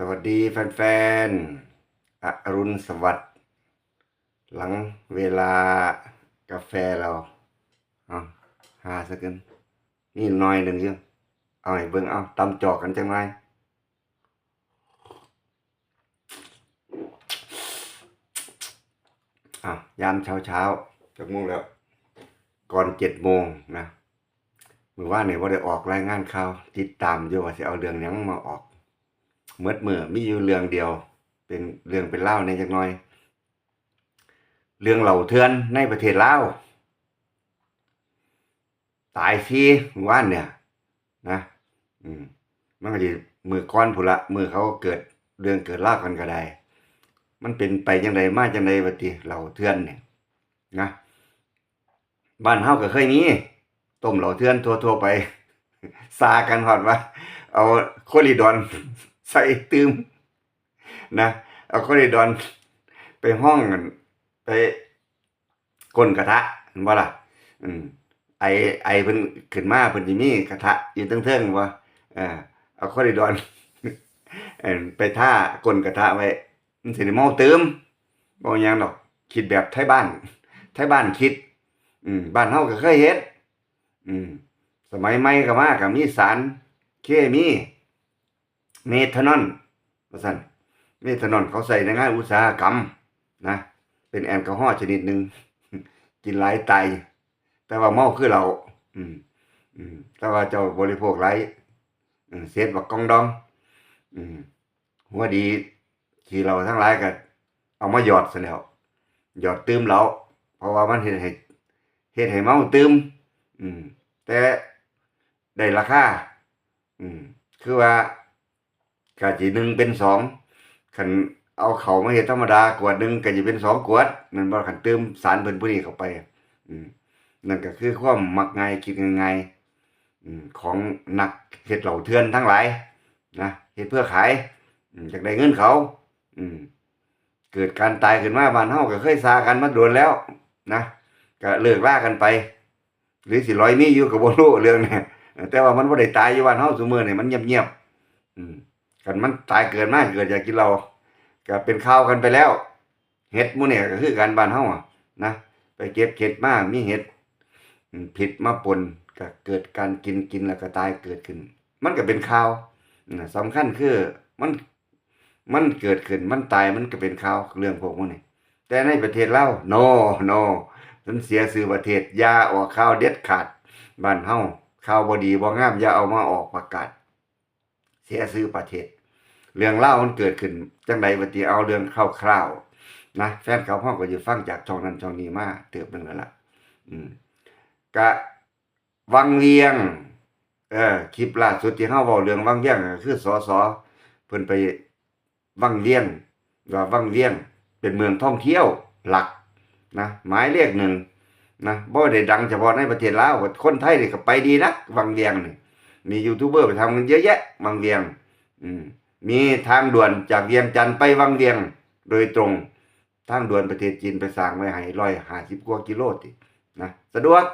สวัสดีแฟนๆ อรุณสวัสดิ์หลังเวลากาแฟเราเอาหาสักกันนี่น้อยหนึ่งยังเอาให้เบิ่งเอาตำจอกกันจังไรอะยามเช้าเช้าจากโมงแล้ว ก่อนเจ็ดโมงนะมือว่าเนี่ยว่าได้ออกรายงานข่าวติดตามอยู่ว่าจะเอาเรื่องยังมาออก เมื่อเมื่อมีอยู่เรื่องเดียว เป็นเรื่องเป็นเล่าในจักหน่อย เรื่องเหล่าเทือนในประเทศลาวตายซีว่านเนี่ย นะ อืม มันก็จะมือก้อนผุละมือเขาเกิดเรื่องเกิดล่ากันก็ได้ มันเป็นไปจังไดมาจังไดวะติเหล่าเทือนเนี่ยนะบ้านเฮาก็เคยมีต้มเหล่าเทือนทั่วๆไป ซากันฮอดว่า เอาโคลิดอน ใส่ตืมนะเอาโคลิดอนไปห้องไปก้นกระทะเห็นบ่ล่ะ อืม ไอไอเพิ่นขึ้นมาเพิ่นสิมีกระทะอยู่เทิงๆบ่เออเอาโคลิดอนเอิ่นไปท่าก้นกระทะไว้มันสิได้เมาเติมบ่หยังดอก คิดแบบไทยบ้านไทยบ้านคิด อืม บ้านเฮาก็เคยเฮ็ดอืม สมัยใหม่ก็มาก็มีสารเคมี เมทานอลว่าซั่นเมทานอลเขาใส่ในงานอุตสาหกรรมนะ เป็นแอลกอฮอล์ชนิดหนึ่งกินหลายตแต่ว่าเมาคือเรา อืม อืม แต่ว่าเจ้าบริโภคหลายเสียดบักกองดอง อืม หัวดีที่เราทั้งหลายก็เอามาหยอดซะแล้วหยอดตืมเราเพราะว่ามันเฮ็ดให้เฮ็ดให้เมาตืมอืม แต่ได้ราคาอืม คือว่า กะจิหนึ่งเป็นสองคันเอาเขามาเฮ็ดธรรมดากวดหนึ่งก็จะเป็นสองกวดนั่นบ่คันเติมสารเพิ่นผู้นี้เข้าไป อืมนั่นก็คือความมักง่ายคิดง่ายๆของนักเฮ็ดเหล่าเถื่อนทั้งหลายนะเฮ็ดเพื่อขายอืมอยากได้เงินเขา อืม เกิดการตายขึ้นมาบ้านเฮาก็เคยซากันมาโดนแล้ว นะก็เลิกลากันไป หรือสิร้อยมีอยู่ก็บ่รู้เรื่องนี้แต่ว่ามันบ่ได้ตายอยู่บ้านเฮาซุมื้อนี่มันเงียบๆอืม กันมันตายเกินมากเกิดอยากกินเราก็เป็นข้าวกันไปแล้ว เห็ดมูเนี่ยก็คือการบานเฮาอะนะไปเก็บเห็ดมามีเห็ดผิดมาปนก็เกิดการกินกินแล้วก็ตายเกิดขึ้น มันก็เป็นข้าวนะสำคัญคือมันมันเกิดขึ้นมันตายมันก็เป็นข้าวเรื่องพวกมันนี่แต่ในประเทศเราโนโนมันเสียชื่อประเทศยาออกข่าวเด็ดขาดบ้านเฮาข่าวบดีบ่งามยาเอามาออกประกาศ เสียชื่อประเทศ เรื่องเล่ามันเกิดขึ้นจังใดบัดนี้เอาเรื่องคร่าวๆนะแฟนเขาห้อก็อยู่ฟังจากช่องนั้นช่องนี้มาเติบหนึงแล้วล่ะอืมกะวังเวียง เออคลิปล่าสุดที่เฮาเว้าเรื่องวังเวียงก็คือสสเพิ่นไปวังเวียงว่าวังเวียง เป็นเมืองท่องเที่ยวหลักนะหมายเลขหนึ่งนะบ่ได้ดังเฉพาะในประเทศลาวคนไทยนี่ก็ไปดีนักวังเวียงนี่มียูทูบเบอร์ไปทำกันเยอะแยะวังเวียง อืม มีทางด่วนจากเวียงจันทร์ไปวังเวียงโดยตรง ทางด่วนประเทศจีนไปสร้างไว้ให้ร้อยห้าสิบกว่ากิโลตินะสะดวก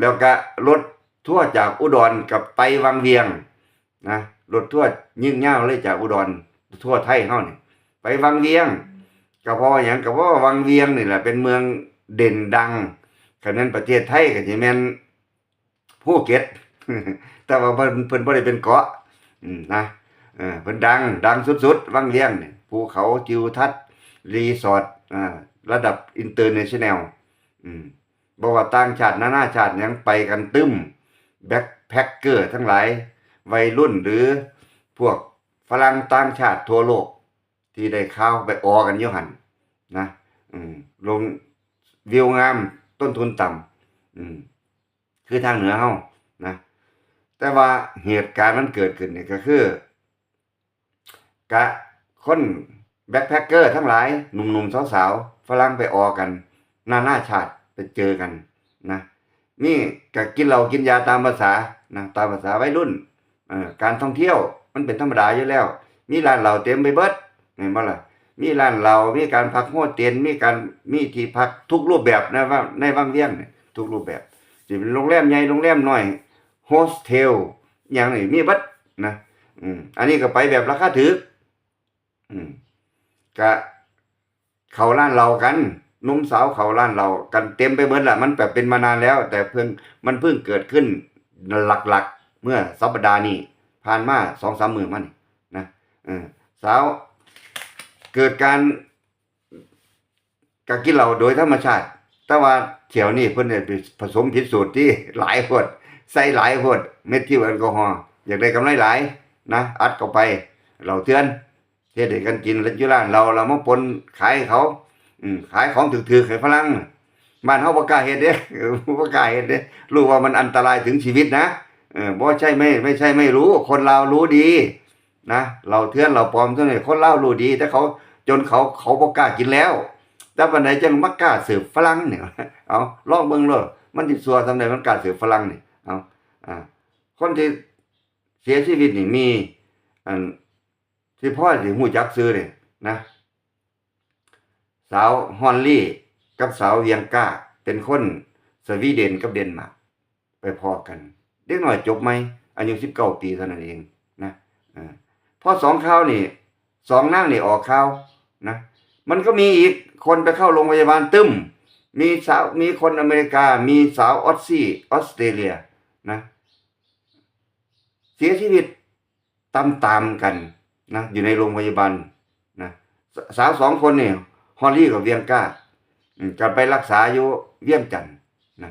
แล้วก็รถทั่วร์จากอุดรกับไปวังเวียงนะรถทั่วร์ยิ่งยาเลยจากอุดรทั่วไทยเฮาเนี่ยไปวังเวียงก็เพราะว่างก็เพราะวังเวียงนี่แหละเป็นเมืองเด่นดังคะนั้นประเทศไทยก็สิแม่นภูเก็ตแต่ว่าเพิ่นเพิ่นบ่ได้เป็นเกาะอืมนะ ออเพิ่นดัง ดังสุดๆวังเวียงนี่ภูเขาทิวทัศน์รีสอร์ทอ่าระดับอินเตอร์เนชั่นแนลอืมบ่ว่าต่างชาตินานาชาติยังไปกันตึมแบ็คแพ็คเกอร์ทั้งหลาย วัยรุ่นหรือพวกฝรั่งต่างชาติทั่วโลก ที่ได้ข่าวไปออกันอยู่หั่นนะลงวิวงามต้นทุนต่ำคือทางเหนือเฮานะ แต่ว่าเหตุการณ์มันเกิดขึ้นเนี่ยก็คือ กะคนแบ็คแพคเกอร์ทั้งหลายหนุ่มๆสาวๆฝรั่งไปออกันนาหน้าชาติไปเจอกันนะนี่ก็กินเหล้ากินยาตามภาษานะตามภาษาวัยรุ่นการท่องเที่ยวมันเป็นธรรมดาอยู่แล้ว มีร้านเหล้าเต็มไปเบิดเห็นบ่ล่ะมีร้านเหล้ามีการพักโฮเต็นมีการมีที่พักทุกรูปแบบนะว่าในวังเวียงเนี่ยทุกรูปแบบสิเป็นโรงแรมใหญ่โรงแรมน้อยโฮสเทลอย่างนี้มีเบิดนะอืมอันนี้ก็ไปแบบราคาถูก อืมก็เขาล้านเรากันนุ่มสาวเขาล้านเรากันเต็มไปหมดละมันแบบเป็นมานานแล้ว แต่เพิ่งมันเพิ่งเกิดขึ้นหลักๆ เมื่อสัปดาห์นี้ผ่านมาสองสามมือมันนะเออสาว เกิดการกกินเหล้าโดยธรรมชาติ แต่ว่าเที่ยวนี้เพิ่นได้ไปผสมผิดสูตรที่หลายพดใส่หลายพดเม็ดที่แอลกอฮอล์อยากได้กำไรหลายนะอัดเข้าไปเราเตือน เฮ็ดให้กันกินแล้วอยู่ร้านเราเรามาปนขายเขา อืมขายของถือๆให้ฝรั่งบ้านเฮาบ่กล้าเฮ็ดเด้เออบ่กล้าเฮ็ดเด้รู้ว่ามันอันตรายถึงชีวิตนะเออบ่ใช่ไม่ไม่ใช่ไม่รู้ คนลารู้ดีนะเราเทือนเราปลอมเท่านี้คนเลารู้ดีแต่เขาจนเขาเขาบ่กล้ากินแล้วแต่วันไหนจังมักกล้าสืบฝรั่งเนี่ยเอาลองเบิ่งเลยมันสิสัวซำใดมันกล้าสืบฝรั่งนี่เอาอ่าคนที่เสียชีวิตนี่มีอัน ที่พ่อสิฮู้จักซื้อนี่นะ สาวฮอนลี่กับสาวเวียงก้า เป็นคนสวีเดนกับเดนมาร์กไปพอกัน เด็กหน้อยจบไหมอายุ19ปีเท่านั้นเองนะอ่าพอสองข่าวนี่สองนางนี่ออกข่าวนะมันก็มีอีกคนไปเข้าโรงพยาบาลตึมมีสาวมีคนอเมริกา มีสาวออสซี่ออสเตรเลียนะ เสียชีวิตตามๆกัน นะอยู่ในโรงพยาบาลนะสสาวสองคนนี่ฮอลลี่กับเวียงก้าจะไปรักษาอยู่เวียงจันทน์นะ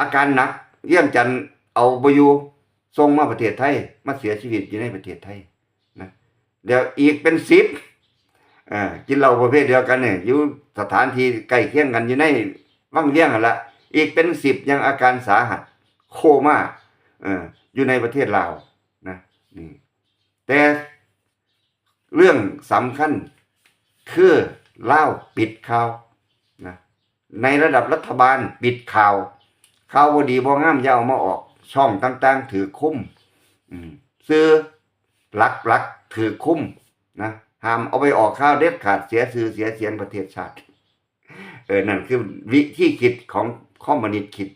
อาการหนักเวียงจันทน์เอาบอยู่ส่งมาประเทศไทย มาเสียชีวิตอยู่ในประเทศไทยนะเดี๋ยวอีกเป็นสิบอ่ากินเหล้าประเภทเดียวกันเนี่ยอยู่สถานที่ใกล้เคียงกันอยู่ในวังเวียงนั่นละอีกเป็นสิบยังอาการสาหัส โคม่าออยู่ในประเทศลาวนะนี่ แต่เรื่องสำคัญคือเล่าปิดข่าวนะในระดับรัฐบาลปิดข่าวข่าวบดีบ่งามยาวมาออก ช่องต่างๆ ถือคุ้มซื้อหลักหลักถือคุ้มนะห้ามเอาไปออกข่าวเด็ดขาดเสียชื่อเสียเสียงประเทศชาติ เออนั่นคือวิธีคิดของคอมนิตคิด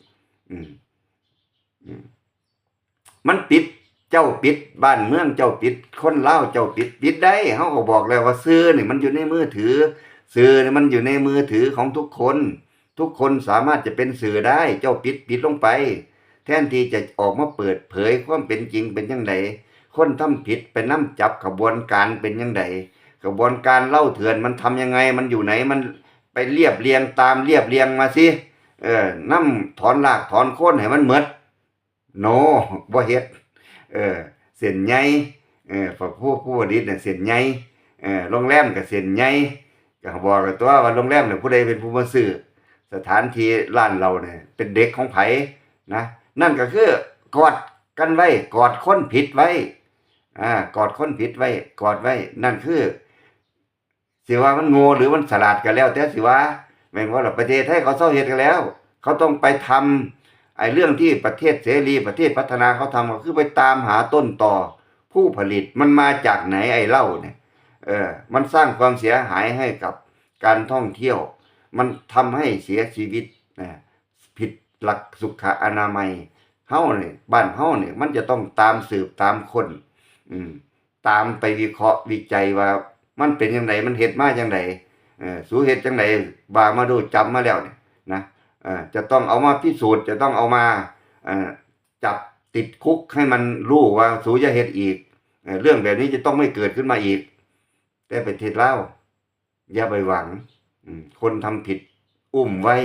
มอืมมันปิด เจ้าปิดบ้านเมืองเจ้าปิด คนเล่าเจ้าปิดปิดได้เขาก็บอกแล้วว่าซื้อนี่มันอยู่ในมือถือ สื่อนี่มันอยู่ในมือถือของทุกคน ทุกคนสามารถจะเป็นสื่อได้ เจ้าปิดปิดลงไป แทนที่จะออกมาเปิดเผยความเป็นจริงเป็นยังไงคนทำผิดไปนํจับขบวนการเป็นยังไงกระบวนการเล่าเถื่อนมันทำยังไงมันอยู่ไหนมันไปเรียบเรียงตามเรียบเรียงมาสิเออนํถอนรากถอนโคนให้มันหมดโนบ่เฮ็ด เออเส้นใหญ่เออพอผู้ผู้ดิษเนี่ยเส้นใหญ่เออโรงแรมก็เส้นใหญ่ก็บอกกันตัวว่าโรงแรมเนี่ยผู้ใดเป็นผู้มาซื้อสถานที่ร้านเราเนี่ยเป็นเด็กของไผนะนั่นก็คือกอดกันไว้กอดคนผิดไว้อ่ากอดคนผิดไว้กอดไว้ นั่นคือสิว่ามันโง่หรือมันฉลาดกันแล้ว แต่สิว่าแม่นว่าเราประเทศไทยเขาเศร้าเฮ็ดกันแล้ว เขาต้องไปทำ ไอ้เรื่องที่ประเทศเสรีประเทศพัฒนาเขาทำก็คือไปตามหาต้นต่อ ผู้ผลิตมันมาจากไหนไอ้เหล้าเนี่ยเออมันสร้างความเสียหายให้กับการท่องเที่ยว มันทำให้เสียชีวิตนะผิดหลักสุขอนามัยเฮาเนี่ยบ้านเฮาเนี่ยมันจะต้องตามสืบตามคน อืม ตามไปวิเคราะห์วิจัยว่า มันเป็นยังไงมันเฮ็ดมาจังไดเออสูเฮ็ดจังไดบามาดูจำมาแล้วเนี่ยนะ จะต้องเอามาพิสูจน์จะต้องเอามาจับติดคุกให้มันรู้ว่าสูจะเฮ็ดอีก เรื่องแบบนี้จะต้องไม่เกิดขึ้นมาอีก แต่ประเทศลาวอย่าไปหวังคนทำผิดอุ้มไว้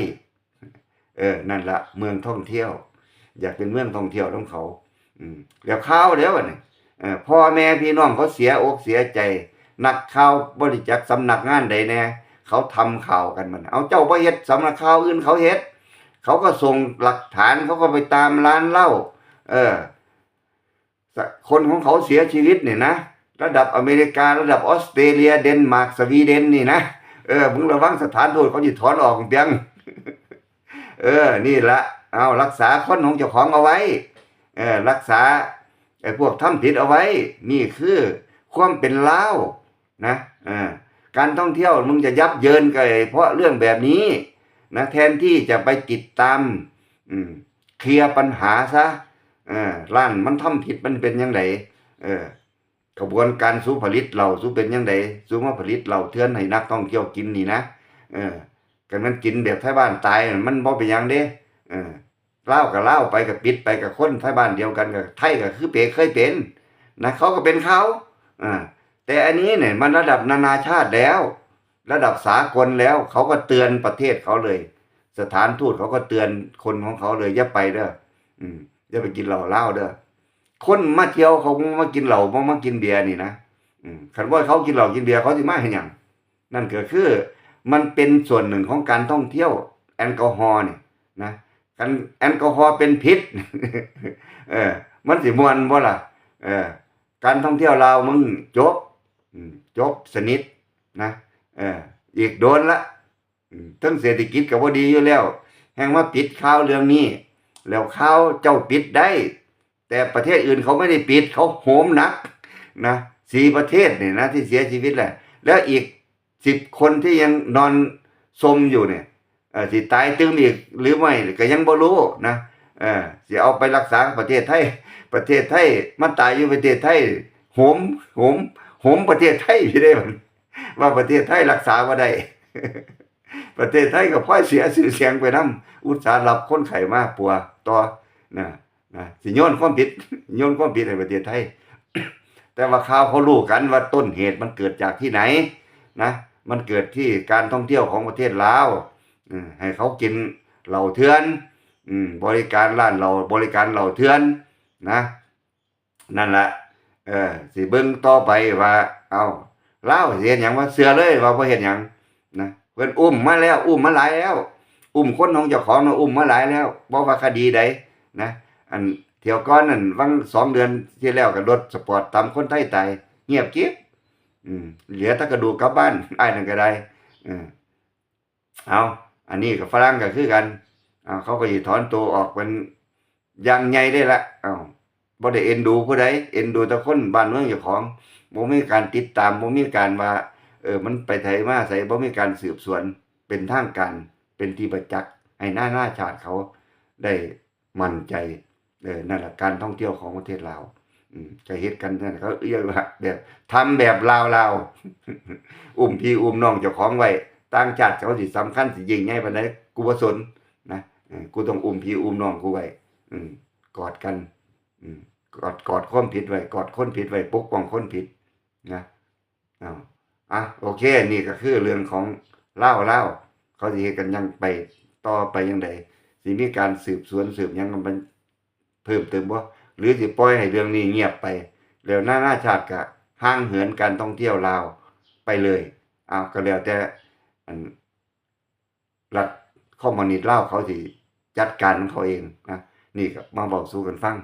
เออ นั่นละเมืองท่องเที่ยว อยากเป็นเมืองท่องเที่ยวของเขาอืมแล้วข่าวเดี๋ยวนี่พ่อแม่พี่น้องเขาเสียอกเสียใจ นักข่าวบริจักสำนักงานใดแน่ เขาทำข่าวกันมัน เอาเจ้าบ่เฮ็ดสำนักข่าวอื่นเขาเฮ็ด เขาก็ส่งหลักฐานเขาก็ไปตามร้านเหล้าเออ คนของเขาเสียชีวิตเนี่ยนะระดับอเมริการะดับออสเตรเลียเดนมาร์กสวีเดนนี่นะเออมึงระวังสถานทูตเขาจะถอนออกเพียงเออ นี่ละเอารักษาคนของเจ้าของเอาไว้ เออรักษาไอ้พวกทำผิดเอาไว้ นี่คือความเป็นเลานะ เออ การท่องเที่ยวมึงจะยับเยินก็เพราะเรื่องแบบนี้นะแทนที่จะไปติดตามอืมเคลียร์ปัญหาซะอร้านมันทำผิดมันเป็นยังไงกระบวนการสู้ผลิตเหล้าสู้เป็นยังไงสู้มาผลิตเหล้าเถื่อนให้นักท่องเที่ยวกินนี่นะเออกันมันกินแบบไทยบ้านตายมันมันบ่เป็นยังเด้เออเล่ากับเล่าไปกับปิดไปกับคนไทยบ้านเดียวกันกับไทยก็คือเปเคยเป็นนะเขาก็เป็นเขาอ่า แต่อันนี้เนี่ยมันระดับนานาชาติแล้ว ระดับสากลแล้วเขาก็เตือนประเทศเขาเลย สถานทูตเขาก็เตือนคนของเขาเลยอย่าไปเด้ออืมอย่าไปกินเหล้าเหล้าเด้อคนมาเที่ยวเขามากินเหล้าบ่มากินเบียร์นี่นะอืมคันว่าเขากินเหล้ากินเบียร์เขาสิมาเฮ็ดหยังนั่นก็คือ มันเป็นส่วนหนึ่งของการท่องเที่ยว แอลกอฮอล์นี่นะกันแอลกอฮอล์เป็นพิษ เออ มันสิมวนบ่ล่ะ เออ การท่องเที่ยวลามึงจบ จบสนิทนะเอออีกโดนละทั้งเศรษฐกิจก็บ่ดีอยู่แล้ว แห่งว่าปิดข่าวเรื่องนี้ แล้วข่าวเจ้าปิดได้ แต่ประเทศอื่นเขาไม่ได้ปิดเขาโหมหนักนะสี่ประเทศเนี่ยนะที่เสียชีวิตแหละ แล้วอีกสิบคนที่ยังนอนสมอยู่เนี่ยสิตายตึมอีกหรือไม่ก็ยังบ่รู้นะเออสิเอาไปรักษาประเทศไทย ประเทศไทยมันตายอยู่ประเทศไทยโหมโหม หมประเทศไทยพี่ได้มันว่าประเทศไทยรักษาบ่าได้ประเทศไทยก็พ่อยเสียชื่อเสียงไปนํอุตสาห์รับคนไข้มาปัวต่อนะนะสิโยนความผิดโยนความผิดให้ประเทศไทย แต่ว่าข่าวเขารู้กันว่าต้นเหตุมันเกิดจากที่ไหนนะมันเกิดที่การท่องเที่ยวของประเทศลาวให้เขากินเหล้าเถื่อนอืบริการร้านเราบริการเหล้าเถื่อนนะ นั่นแหละ เออสิเบิ่งต่อไปว่า เอาเล่าเฮ็ดหยังว่าเสือเลยว่าบ่เฮ็ดหยังนะเพิ่นอุ้มมาแล้ว อุ้มมาหลายแล้ว อุ้มคนของเจ้าของนะอุ้มมาหลายแล้วบ่ว่าคดีใดนะอันเที่ยวก่อนนั่นวังสองเดือนที่แล้วก็รถสปอร์ตตามคนไทยตายเงียบกิ๊บอืมเหลือแต่กระดูกกลับบ้านอ้ายนั่นก็ได้เออเอาอันนี้กับฝรั่งก็คือกันเอาเขาก็สิถอนตัวออกเป็นอย่างใหญ่ได้ละเอา บ่ได้เอ็นดูผู้ใดเอ็นดูแต่คนบ้านเมืองเจ้าของบ่มีการติดตามบ่มีการว่า เออ มันไปไทยมาใส่บ่มีการสืบสวนเป็นทางการ เป็นที่ประจักษ์ให้หน้าหน้าชาติเขาได้มั่นใจเออนั่นแหละการท่องเที่ยวของประเทศลาวจะเฮ็ดกันนั่นเขาเรียกว่าแบบทำแบบลาวลาวอุ้มพี่อุ้มน้องเจ้าของไว้ต่างชาติเขาสิสำคัญสิยิ่งใหญ่ปานใดกูบ่สนนะกูต้องอุ้มพี่อุ้มน้องกูไว้อืกอดกัน กอดกอดค้นผิดไว้กอดค้นผิดไว้ปกป้องค้นผิดนะเอาอะโอเค นี่ก็คือเรื่องของเล่าวลาเขาสิเฮ็ดกันยังไปต่อไปยังไดสิมีการสืบสวนสืบยังกันเพิ่มเติมบ่หรือสิปล่อยให้เรื่องนี้เงียบไปแล้วหน้าหน้าชาติก็ห่างเหินการท่องเที่ยวลาวไปเลยอ้าวก็แล้วแต่อันรัฐคอมนิต์ลาเขาสิจัดการของเขาเองนะนี่ก็มาบอกสู่กันฟัง